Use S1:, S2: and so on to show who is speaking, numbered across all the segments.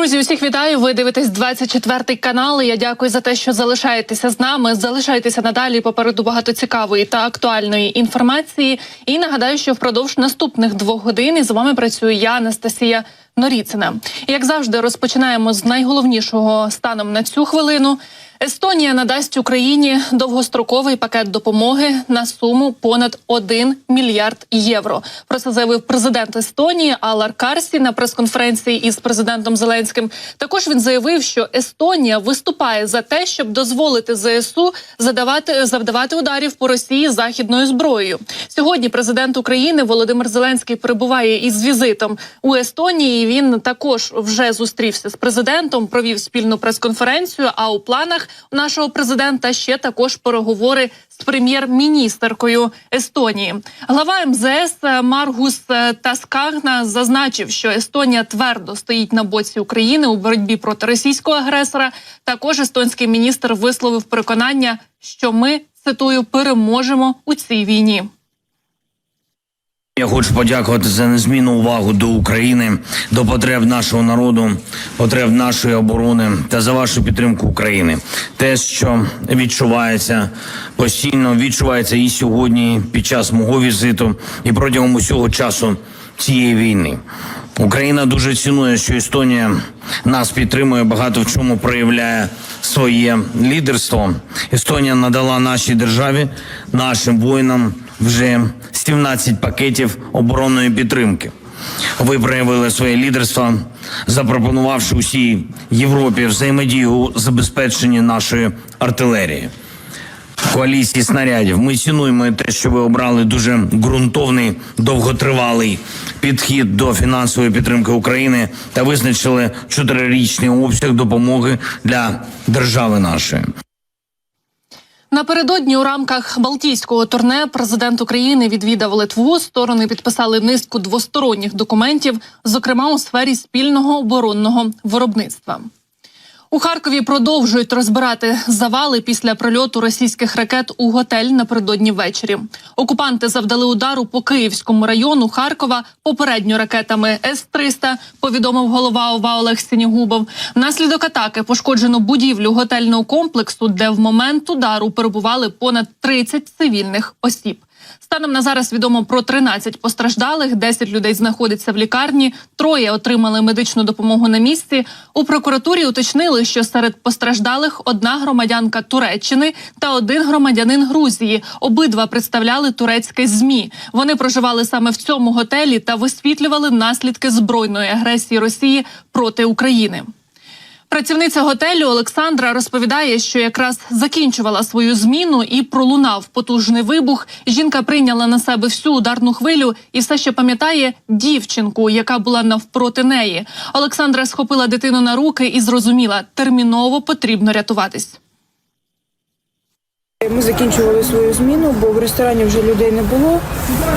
S1: Друзі, усіх вітаю. Ви дивитесь 24 канал. Я дякую за те, що залишаєтеся з нами. Залишайтеся надалі. Попереду багато цікавої та актуальної інформації. І нагадаю, що впродовж наступних двох годин із вами працюю я, Анастасія Норіцина. Як завжди, розпочинаємо з найголовнішого станом на цю хвилину. Естонія надасть Україні довгостроковий пакет допомоги на суму понад 1 мільярд євро. Про це заявив президент Естонії Алар Карсі на прес-конференції із президентом Зеленським. Також він заявив, що Естонія виступає за те, щоб дозволити ЗСУ задавати завдавати ударів по Росії західною зброєю. Сьогодні президент України Володимир Зеленський перебуває із візитом у Естонії. Він також вже зустрівся з президентом, провів спільну прес-конференцію. А у планах у нашого президента ще також переговори з прем'єр-міністеркою Естонії. Глава МЗС Маргус Таскагна зазначив, що Естонія твердо стоїть на боці України у боротьбі проти російського агресора. Також естонський міністр висловив переконання, що ми цитую переможемо у цій війні.
S2: Я хочу подякувати за незмінну увагу до України, до потреб нашого народу, потреб нашої оборони та за вашу підтримку України. Те, що відчувається постійно, відчувається і сьогодні, під час мого візиту, і протягом усього часу цієї війни. Україна дуже цінує, що Естонія нас підтримує, багато в чому проявляє своє лідерство. Естонія надала нашій державі, нашим воїнам вже 17 пакетів оборонної підтримки. Ви проявили своє лідерство, запропонувавши усій Європі взаємодію у забезпеченні нашої артилерії. Коаліції снарядів. Ми цінуємо те, що ви обрали дуже ґрунтовний, довготривалий підхід до фінансової підтримки України та визначили чотирирічний обсяг допомоги для держави нашої.
S1: Напередодні у рамках Балтійського турне президент України відвідав Литву. Сторони підписали низку двосторонніх документів, зокрема у сфері спільного оборонного виробництва. У Харкові продовжують розбирати завали після прольоту російських ракет у готель напередодні ввечері. Окупанти завдали удару по Київському району Харкова попередньо ракетами С-300, повідомив голова ОВА Олег Сінігубов. Внаслідок атаки пошкоджено будівлю готельного комплексу, де в момент удару перебували понад 30 цивільних осіб. Станом на зараз відомо про 13 постраждалих, 10 людей знаходиться в лікарні, троє отримали медичну допомогу на місці. У прокуратурі уточнили, що серед постраждалих одна громадянка Туреччини та один громадянин Грузії. Обидва представляли турецьке змі. Вони проживали саме в цьому готелі та висвітлювали наслідки збройної агресії Росії проти України. Працівниця готелю Олександра розповідає, що якраз закінчувала свою зміну і пролунав потужний вибух. Жінка прийняла на себе всю ударну хвилю і все ще пам'ятає дівчинку, яка була навпроти неї. Олександра схопила дитину на руки і зрозуміла, терміново потрібно рятуватись.
S3: Ми закінчували свою зміну, бо в ресторані вже людей не було.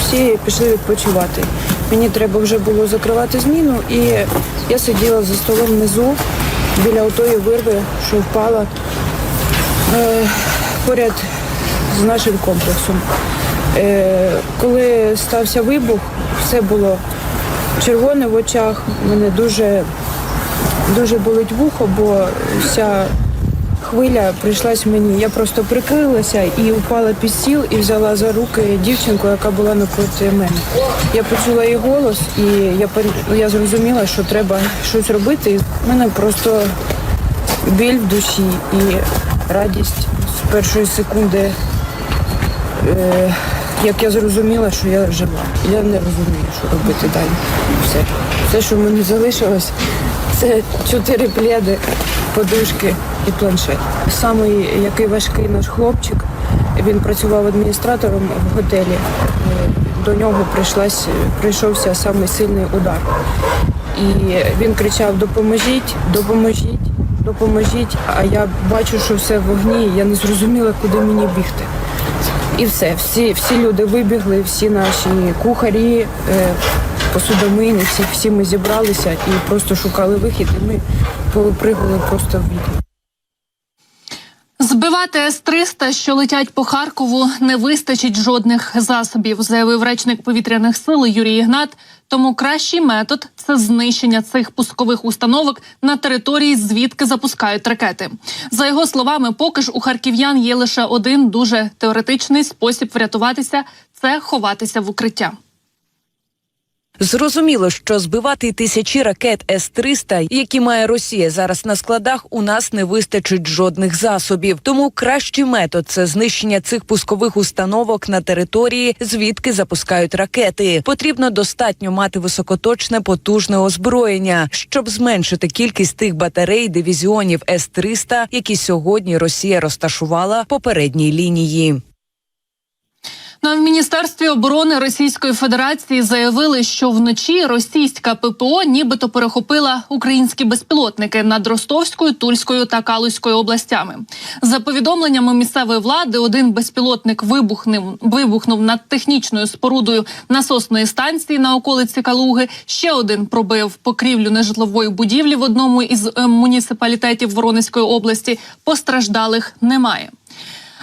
S3: Всі пішли відпочивати. Мені треба вже було закривати зміну, і я сиділа за столом внизу біля отої вирви, що впала е, поряд з нашим комплексом. Е, коли стався вибух, все було червоне в очах. Мене дуже, дуже болить вухо, бо вся хвиля прийшлась мені. Я просто прикрилася і упала під стіл і взяла за руки дівчинку, яка була напроти мене. Я почула її голос, і я я зрозуміла, що треба щось робити. У мене просто біль в душі і радість з першої секунди. Е, як я зрозуміла, що я жива. Я не розумію, що робити далі. Все. Все, що мені залишилось, це чотири пледи, подушки і планшет. Самий який важкий наш хлопчик, він працював адміністратором в готелі. До нього прийшлась, прийшовся самий сильний удар. І він кричав: Допоможіть, допоможіть, допоможіть. А я бачу, що все в вогні, я не зрозуміла, куди мені бігти. І все, всі, всі люди вибігли, всі наші кухарі, е, посудомийні, всі, всі ми зібралися і просто шукали вихід, і ми попригали просто в вікна.
S1: Збивати С-300, що летять по Харкову, не вистачить жодних засобів, заявив речник повітряних сил Юрій Ігнат. Тому кращий метод це знищення цих пускових установок на території, звідки запускають ракети. За його словами, поки ж у харків'ян є лише один дуже теоретичний спосіб врятуватися це ховатися в укриття.
S4: Зрозуміло, що збивати тисячі ракет С-300, які має Росія зараз на складах, у нас не вистачить жодних засобів. Тому кращий метод це знищення цих пускових установок на території, звідки запускають ракети. Потрібно достатньо мати високоточне потужне озброєння, щоб зменшити кількість тих батарей дивізіонів С-300, які сьогодні Росія розташувала по передній лінії.
S1: На в міністерстві оборони Російської Федерації заявили, що вночі російська ППО нібито перехопила українські безпілотники над Ростовською, Тульською та Калузькою областями. За повідомленнями місцевої влади, один безпілотник вибухнув вибухнув над технічною спорудою насосної станції на околиці Калуги. Ще один пробив покрівлю нежитлової будівлі в одному із е, муніципалітетів Воронезької області. Постраждалих немає.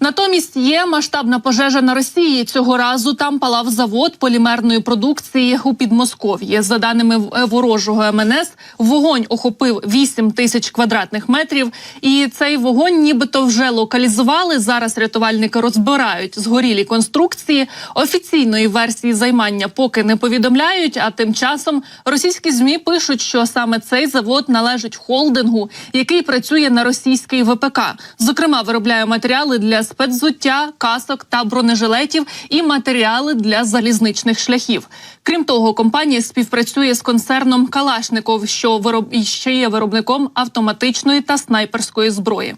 S1: Натомість є масштабна пожежа на Росії. Цього разу там палав завод полімерної продукції у Підмосков'ї. За даними е, ворожого МНС, вогонь охопив 8 тисяч квадратних метрів, і цей вогонь, нібито вже локалізували. Зараз рятувальники розбирають згорілі конструкції. Офіційної версії займання поки не повідомляють. А тим часом російські змі пишуть, що саме цей завод належить холдингу, який працює на російський ВПК. Зокрема, виробляє матеріали для спецзуття, касок та бронежилетів і матеріали для залізничних шляхів. Крім того, компанія співпрацює з концерном Калашников, що вироб... ще є виробником автоматичної та снайперської зброї.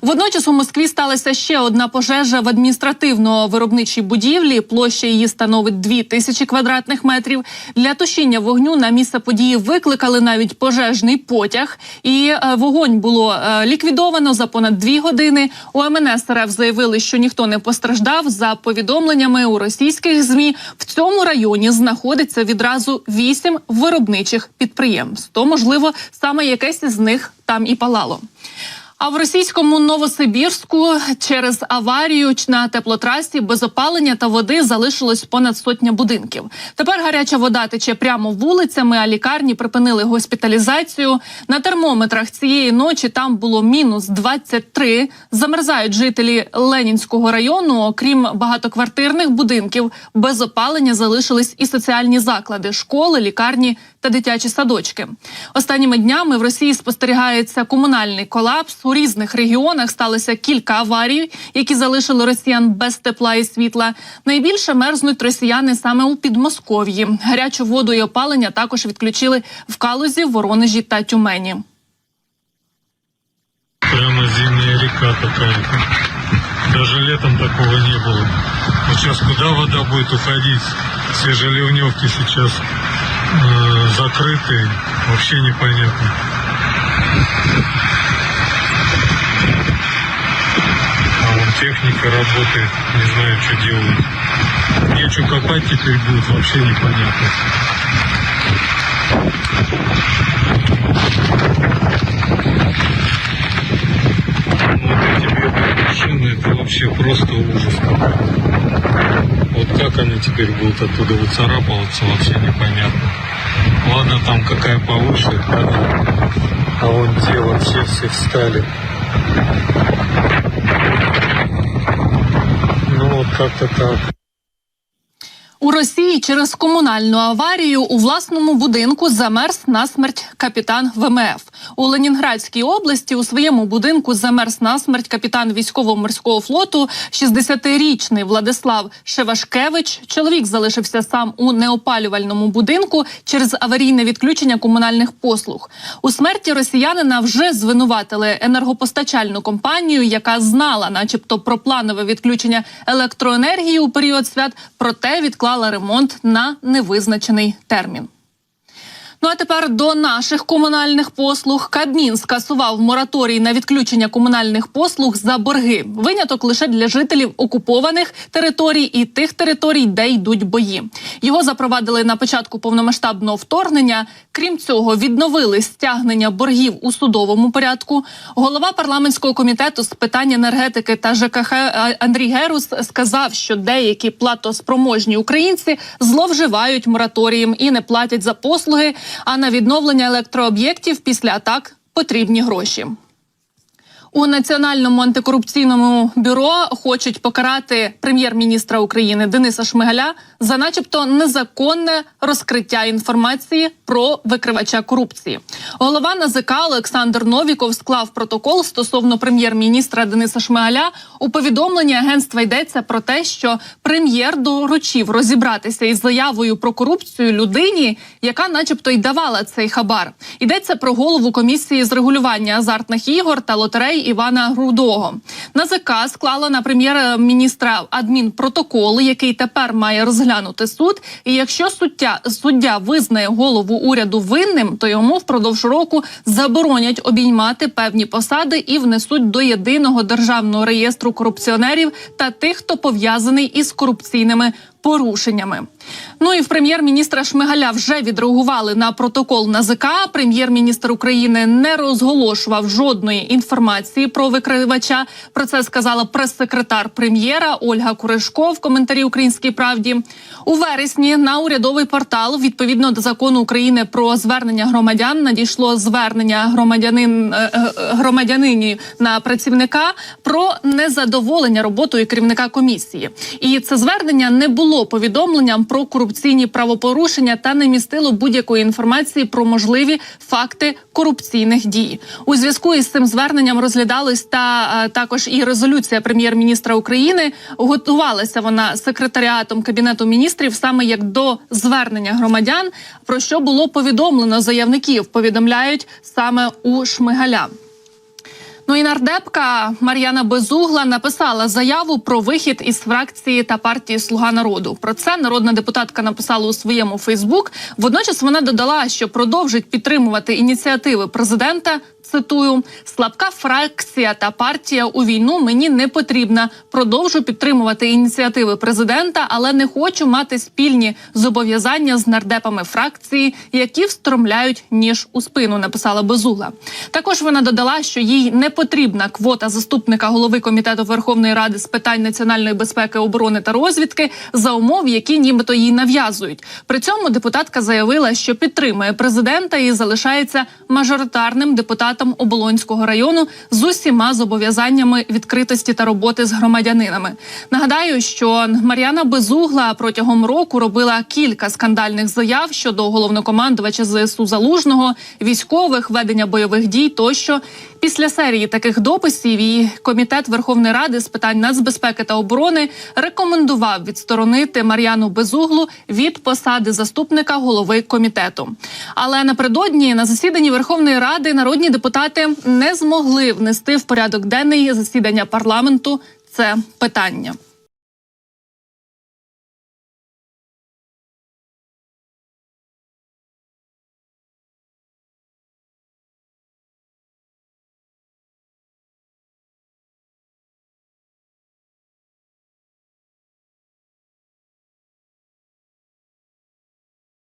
S1: Водночас у Москві сталася ще одна пожежа в адміністративно-виробничій будівлі. Площа її становить 2 тисячі квадратних метрів. Для тушіння вогню на місце події викликали навіть пожежний потяг, і е, вогонь було е, ліквідовано за понад дві години. У МНС РФ заявили, що ніхто не постраждав. За повідомленнями у російських змі в цьому районі знаходиться відразу вісім виробничих підприємств. То можливо саме якесь із них там і палало. А в російському Новосибірську через аварію на теплотрасі без опалення та води залишилось понад сотня будинків. Тепер гаряча вода тече прямо вулицями, а лікарні припинили госпіталізацію. На термометрах цієї ночі там було мінус 23. Замерзають жителі Ленінського району. Окрім багатоквартирних будинків, без опалення залишились і соціальні заклади, школи, лікарні та дитячі садочки. Останніми днями в Росії спостерігається комунальний колапс У різних регіонах сталося кілька аварій, які залишили росіян без тепла і світла. Найбільше мерзнуть росіяни саме у Підмосков'ї. Гарячу воду і опалення також відключили в Калузі, Воронежі та Тюмені.
S5: Прямо зимняя река какая-то. Даже летом такого не было. Вот сейчас куда вода будет уходить? Все же ливневки сейчас э, закрыты. Вообще непонятно. Техника работает. Не знаю, что делают. Нечего копать теперь будет. Вообще непонятно. Машины, это вообще просто ужас. Вот как они теперь будут оттуда выцарапываться, вообще непонятно. Ладно, там какая повыше, да? а вон те вообще все встали. Ну вот как-то так.
S1: У Росії через комунальну аварію у власному будинку замерз насмерть капітан ВМФ. У Ленінградській області у своєму будинку замерз насмерть капітан військово-морського флоту, 60-річний Владислав Шевашкевич. Чоловік залишився сам у неопалювальному будинку через аварійне відключення комунальних послуг. У смерті росіянина вже звинуватили енергопостачальну компанію, яка знала, начебто, про планове відключення електроенергії у період свят, проте відклала ремонт на невизначений термін. Ну а тепер до наших комунальних послуг. Кабмін скасував мораторій на відключення комунальних послуг за борги. Виняток лише для жителів окупованих територій і тих територій, де йдуть бої. Його запровадили на початку повномасштабного вторгнення. Крім цього, відновили стягнення боргів у судовому порядку. Голова парламентського комітету з питань енергетики та ЖКХ Андрій Герус сказав, що деякі платоспроможні українці зловживають мораторієм і не платять за послуги. А на відновлення електрооб'єктів після атак потрібні гроші. У національному антикорупційному бюро хочуть покарати прем'єр-міністра України Дениса Шмигаля за, начебто, незаконне розкриття інформації про викривача корупції. Голова НАЗК Олександр Новіков склав протокол стосовно прем'єр-міністра Дениса Шмигаля. У повідомленні агентства йдеться про те, що прем'єр доручив розібратися із заявою про корупцію людині, яка, начебто, й давала цей хабар. Йдеться про голову комісії з регулювання азартних ігор та лотерей Івана Грудого. НАЗК склала на прем'єр-міністра адмінпротокол, який тепер має розглянути суд. І якщо суддя, суддя визнає голову уряду винним, то йому впродовж року заборонять обіймати певні посади і внесуть до єдиного державного реєстру корупціонерів та тих, хто пов'язаний із корупційними порушеннями. Ну і в прем'єр-міністра Шмигаля вже відреагували на протокол НАЗК. Прем'єр-міністр України не розголошував жодної інформації про викривача. Про це сказала прес-секретар прем'єра Ольга Куришко в коментарі Українській правді. У вересні на урядовий портал відповідно до закону України про звернення громадян надійшло звернення громадянин е, е, громадянині на працівника про незадоволення роботою керівника комісії. І це звернення не було повідомленням про корупційні правопорушення та не містило будь-якої інформації про можливі факти корупційних дій. У зв'язку із цим зверненням розглядалась та е, також і резолюція прем'єр-міністра України. Готувалася вона секретаріатом кабінету міністрів саме як до звернення громадян, про що було повідомлено заявників. Повідомляють саме у Шмигаля. Ну і нардепка Мар'яна Безугла написала заяву про вихід із фракції та партії Слуга народу. Про це народна депутатка написала у своєму Фейсбук. Водночас вона додала, що продовжить підтримувати ініціативи президента. Цитую, слабка фракція та партія у війну мені не потрібна. Продовжу підтримувати ініціативи президента, але не хочу мати спільні зобов'язання з нардепами фракції, які встромляють ніж у спину. Написала Безугла. Також вона додала, що їй не потрібна квота заступника голови комітету Верховної Ради з питань національної безпеки, оборони та розвідки за умов, які нібито їй нав'язують. При цьому депутатка заявила, що підтримує президента і залишається мажоритарним депутатом Оболонського району з усіма зобов'язаннями відкритості та роботи з громадянинами. Нагадаю, що Мар'яна Безугла протягом року робила кілька скандальних заяв щодо головнокомандувача ЗСУ Залужного, військових, ведення бойових дій тощо. Після серії таких дописів і комітет Верховної Ради з питань нацбезпеки та оборони рекомендував відсторонити Мар'яну Безуглу від посади заступника голови комітету. Але напередодні на засіданні Верховної Ради народні депутати не змогли внести в порядок денний засідання парламенту це питання.